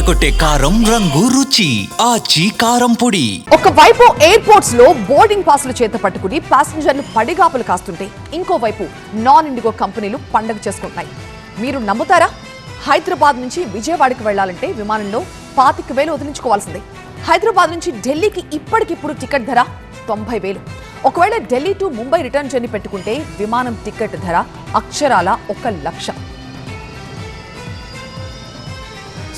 అదరగొట్టే కారం రంగు రుచి ఆచి కారం పొడి. ఒకవైపు ఎయిర్పోర్ట్స్లో బోర్డింగ్ పాస్లు చేత పట్టుకుని ప్యాసింజర్లు పడిగాపులు కాస్తుంటే ఇంకోవైపు నాన్ ఇండిగో కంపెనీలు పండగ చేసుకుంటున్నాయి. మీరు నమ్ముతారా? హైదరాబాద్ నుంచి విజయవాడకి వెళ్ళాలంటే విమానంలో పాతిక వేలు వదిలించుకోవాల్సిందే. హైదరాబాద్ నుంచి ఢిల్లీకి ఇప్పటికిప్పుడు టికెట్ ధర తొంభై వేలు. ఒకవేళ Delhi to Mumbai return journey పెట్టుకుంటే విమానం టికెట్ ధర అక్షరాల ఒక లక్ష.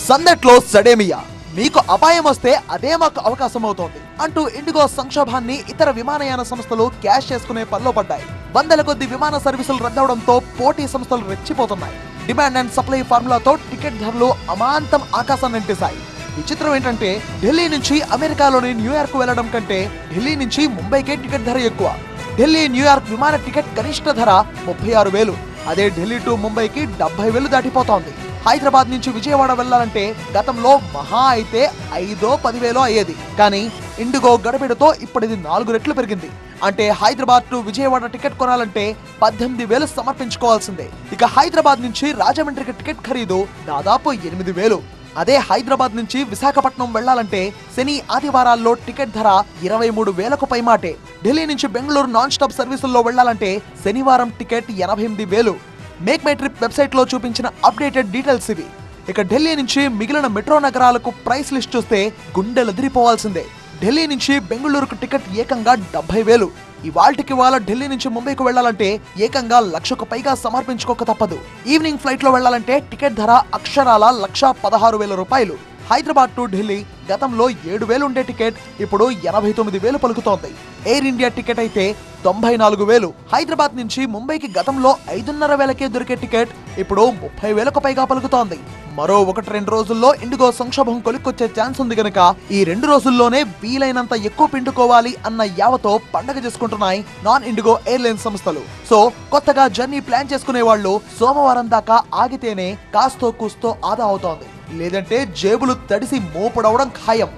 సందట్లో సడేమియా? మీకు అపాయం వస్తే అదే మాకు అవకాశం అవుతోంది అంటూ ఇండిగో సంక్షోభాన్ని ఇతర విమానయాన సంస్థలు క్యాష్ చేసుకునే పనిలో పడ్డాయి. వందల కొద్ది విమాన సర్వీసులు రద్దవడంతో పోటీ సంస్థలు రెచ్చిపోతున్నాయి. డిమాండ్ అండ్ సప్లై ఫార్ములాతో టికెట్ ధరలు అమాంతం ఆకాశాన్ని అంటేశాయి విచిత్రం ఏంటంటే ఢిల్లీ నుంచి అమెరికాలోని న్యూయార్క్ వెళ్ళడం కంటే ఢిల్లీ నుంచి ముంబైకే టికెట్ ధర ఎక్కువ. ఢిల్లీ న్యూయార్క్ విమాన టికెట్ కనిష్ట ధర ముప్పై ఆరు వేలు. అదే ఢిల్లీ టు ముంబైకి డెబ్బై వేలు దాటిపోతోంది. హైదరాబాద్ నుంచి విజయవాడ వెళ్ళాలంటే గతంలో మహా అయితే ఐదో పదివేలో అయ్యేది. కానీ ఇండిగో గడబిడతో ఇప్పటిది నాలుగు రెట్లు పెరిగింది. అంటే హైదరాబాద్ టు విజయవాడ టికెట్ కొనాలంటే పద్దెనిమిది వేలు సమర్పించుకోవాల్సిందే. ఇక హైదరాబాద్ నుంచి రాజమండ్రికి టికెట్ ఖరీదు దాదాపు ఎనిమిది వేలు. అదే హైదరాబాద్ నుంచి విశాఖపట్నం వెళ్ళాలంటే శని ఆదివారాల్లో టికెట్ ధర ఇరవై మూడు వేలకు పైమాటే. ఢిల్లీ నుంచి బెంగళూరు నాన్ స్టాప్ సర్వీసుల్లో వెళ్ళాలంటే శనివారం టికెట్ ఎనభై ఎనిమిది వేలు. మేక్ మై ట్రిప్ వెబ్సైట్లో చూపించిన అప్డేటెడ్ డీటెయిల్స్ ఇవి. ఇక ఢిల్లీ నుంచి మిగిలిన మెట్రో నగరాలకు ప్రైస్ లిస్ట్ చూస్తే గుండెలదిరిపోవాల్సిందే ఢిల్లీ నుంచి బెంగళూరుకు టికెట్ ఏకంగా డెబ్బై వేలు. ఇవాళకి వాళ్ళ ఢిల్లీ నుంచి ముంబైకు వెళ్ళాలంటే ఏకంగా లక్షకు పైగా సమర్పించుకోక తప్పదు. ఈవినింగ్ ఫ్లైట్లో వెళ్ళాలంటే టికెట్ ధర అక్షరాల లక్ష పదహారు వేల రూపాయలు. హైదరాబాద్ టు ఢిల్లీ గతంలో ఏడు వేలు ఉండే టికెట్ ఇప్పుడు ఎనభై తొమ్మిది వేలు పలుకుతోంది. ఎయిర్ ఇండియా టికెట్ అయితే తొంభై నాలుగు వేలు. హైదరాబాద్ నుంచి ముంబైకి గతంలో ఐదున్నర వేలకే దొరికే టికెట్ ఇప్పుడు ముప్పై వేలకు పైగా పలుకుతోంది. మరో ఒకటి రెండు రోజుల్లో ఇండిగో సంక్షోభం కొలిక్కొచ్చే ఛాన్స్ ఉంది గనక ఈ రెండు రోజుల్లోనే వీలైనంత ఎక్కువ పిండుకోవాలి అన్న యావతో పండగ చేసుకుంటున్నాయి నాన్ ఇండిగో ఎయిర్లైన్స్ సంస్థలు. సో కొత్తగా జర్నీ ప్లాన్ చేసుకునే వాళ్ళు సోమవారం దాకా ఆగితేనే కాస్తో కూస్తో ఆదా అవుతోంది. లేదంటే జేబులు తడిసి మోపడవడం ఖాయం.